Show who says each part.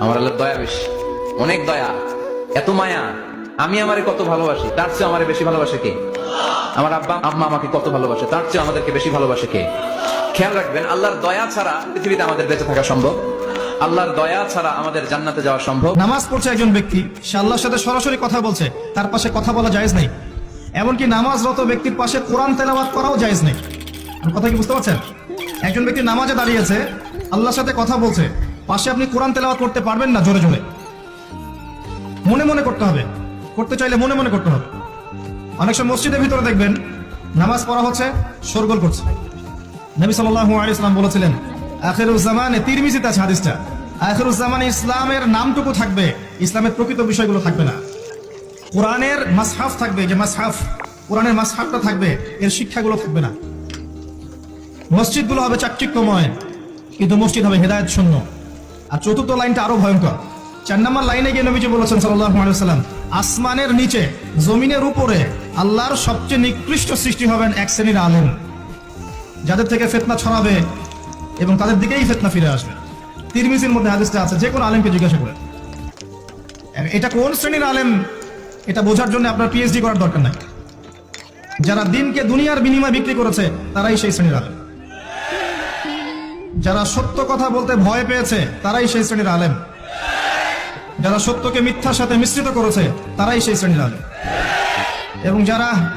Speaker 1: আমার আল্লাহ দয়া বেশি। অনেক দয়া। এত মায়া। আমি আমারে কত ভালোবাসি। তার চেয়ে আমারে বেশি ভালোবাসে কে? আমার আব্বা, আম্মা আমাকে কত ভালোবাসে। তার চেয়ে আমাদেরকে বেশি ভালোবাসে কে? খেয়াল রাখবেন, আল্লাহর দয়া ছাড়া পৃথিবীতে আমাদের বেঁচে থাকা সম্ভব। আল্লাহর দয়া ছাড়া আমাদের জান্নাতে যাওয়া সম্ভব।
Speaker 2: নামাজ পড়ছে একজন ব্যক্তি। সে আল্লাহর সাথে সরাসরি কথা বলছে। তার পাশে কথা বলা জায়েজ নেই। এমনকি নামাজরত ব্যক্তির পাশে কোরআন তেলাওয়াত করাও জায়েজ নেই। কথা কি বুঝতে পারছেন? একজন ব্যক্তি নামাজে দাঁড়িয়েছে, আল্লাহর সাথে কথা বলছে। পাশে আপনি কোরআন তেলাওয়াত করতে পারবেন না জোরে জোরে। মনে মনে করতে হবে। করতে চাইলে মনে মনে করতে হবে। অনেক সময় মসজিদের ভিতরে দেখবেন, নামাজ পড়া হচ্ছে, শোরগোল করছে। নবী সাল্লাল্লাহু আলাইহি সাল্লাম বলেছিলেন আখিরুজ্জামানে তিরমিজিতে আছে হাদিসটা। আখিরুজ্জামানে ইসলামের নামটুকু থাকবে, ইসলামের প্রকৃত বিষয়গুলো থাকবে না। কোরআনের মাসহাফ থাকবে, যে মাসহাফ, কোরআনের মাসহাফটা থাকবে, এর শিক্ষাগুলো থাকবে না। মসজিদগুলো হবে চাকচিক্যময়, কিন্তু মসজিদ হবে হেদায়ত শূন্য। আর চতুর্থ লাইনটা আরও ভয়ঙ্কর। চার নম্বর লাইনে গিয়ে নবীজি বলেছেন সাল্লাম আসমানের নিচে, জমিনের উপরে আল্লাহর সবচেয়ে নিকৃষ্ট সৃষ্টি হবেন এক শ্রেণির আলেম। যাদের থেকে ফেতনা ছড়াবে এবং তাদের দিকেই ফেতনা ফিরে আসবে। তিরমিজির মধ্যে হাদিসটা আছে, যে কোনো আলেমকে জিজ্ঞাসা করে এটা কোন শ্রেণির আলেম? এটা বোঝার জন্য আপনার পিএইচডি করার দরকার নাই। যারা দিনকে দুনিয়ার বিনিময় বিক্রি করেছে, তারাই সেই শ্রেণির আলেম। যারা সত্য কথা বলতে ভয় পেয়েছে, তারাই সেই শ্রেণির আলেম। যারা সত্যকে মিথ্যার সাথে মিশ্রিত করেছে, তারাই সেই শ্রেণির আলেম। এবং যারা